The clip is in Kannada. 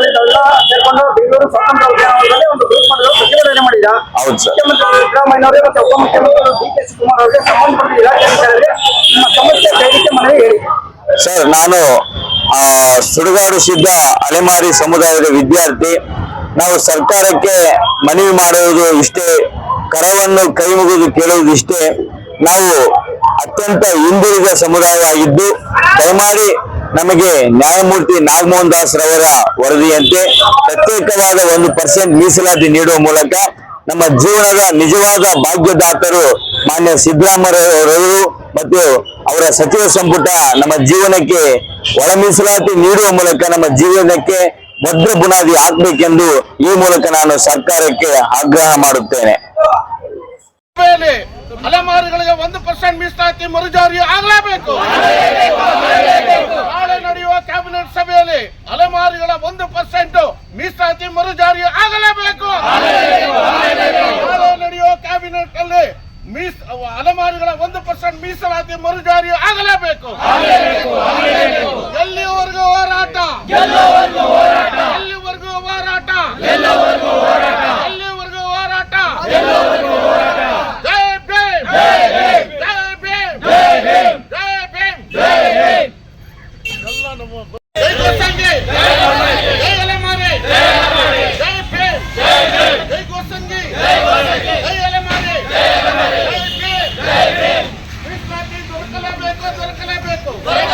ತಾವೆಲ್ಲ ಸೇರ್ಕೊಂಡು ಬೆಂಗಳೂರು ಸ್ವತಂತ್ರ ಉದ್ಯಾನವನದಲ್ಲಿ ಒಂದು ಗ್ರೂಪ್ ಮಾಡಲು ಪ್ರತಿಭಟನೆ ಮಾಡಿದ ಹೌದು ಸರ್. ಮುಖ್ಯಮಂತ್ರಿ ಸಿದ್ದರಾಮಯ್ಯನವರೇ ಮತ್ತು ಉಪಮುಖ್ಯಮಂತ್ರಿ ಡಿ ಕೆ ಶಿವಕುಮಾರ್ ಅವರಿಗೆ ಸಂಬಂಧಪಟ್ಟ ಇಲಾಖಾಧಿಕಾರಿಗಳಿಗೆ ನಿಮ್ಮ ಸಮಸ್ಯೆ ಕೈಲಿಕ್ಕೆ ಮನವಿ ಹೇಳಿ. ಸರ್ ನಾನು ಆ, ಸುಡುಗಾಡು ಸಿದ್ಧ ಅಲೆಮಾರಿ ಸಮುದಾಯದ ವಿದ್ಯಾರ್ಥಿ. ನಾವು ಸರ್ಕಾರಕ್ಕೆ ಮನವಿ ಮಾಡುವುದು ಇಷ್ಟೇ ಕರವನ್ನು ಕೈ ಮುಗಿದು ಕೇಳುವುದು ಇಷ್ಟೇ. ನಾವು ಅತ್ಯಂತ ಹಿಂದುಳಿದ ಸಮುದಾಯವಾಗಿದ್ದು ದಯಮಾಡಿ ನಮಗೆ ನ್ಯಾಯಮೂರ್ತಿ ನಾಗಮೋಹನ್ ದಾಸ್ ರವರ ವರದಿಯಂತೆ ಪ್ರತ್ಯೇಕವಾದ ಒಂದು ಪರ್ಸೆಂಟ್ ಮೀಸಲಾತಿ ನೀಡುವ ಮೂಲಕ ನಮ್ಮ ಜೀವನದ ನಿಜವಾದ ಭಾಗ್ಯದಾತರು ಮಾನ್ಯ ಸಿದ್ದರಾಮಯ್ಯರವರು ಮತ್ತು ಅವರ ಸಚಿವ ಸಂಪುಟ ನಮ್ಮ ಜೀವನಕ್ಕೆ ಒಳ ಮೀಸಲಾತಿ ನೀಡುವ ಮೂಲಕ ನಮ್ಮ ಜೀವನಕ್ಕೆ ಭದ್ರ ಬುನಾದಿ ಹಾಕ್ಬೇಕೆಂದು ಈ ಮೂಲಕ ನಾನು ಸರ್ಕಾರಕ್ಕೆ ಆಗ್ರಹ ಮಾಡುತ್ತೇನೆ. ಅಲೆಮಾರಿಗಳಿಗೆ ಒಂದು ಪರ್ಸೆಂಟ್ ಮೀಸಲಾತಿ ಮರುಜಾರಿ ಆಗಲೇಬೇಕು ನಾಳೆ ನಡೆಯುವ ಕ್ಯಾಬಿನೆಟ್ ಸಭೆಯಲ್ಲಿ ಅಲೆಮಾರಿಗಳ ಒಂದು ಪರ್ಸೆಂಟ್ ಮೀಸಲಾತಿ ಮರುಜಾರಿ ಆಗಲೇಬೇಕು. ನಡೆಯುವ ಕ್ಯಾಬಿನೆಟ್ ಅಲ್ಲಿ ಮೀಸ್ ಅಲೆಮಾರಿಗಳ ಒಂದು ಪರ್ಸೆಂಟ್ ಮೀಸಲಾತಿ ಮರುಜಾರಿ ಆಗಲೇಬೇಕು. ಎಲ್ಲಿವರೆಗೂ ಹೋರಾಟ? ಎಲ್ಲಿವರೆಗೂ ಹೋರಾಟ? ಹೋರಾಟ? ಭೀಮ್. ಎಲ್ಲ ನಮ್ಮ করবো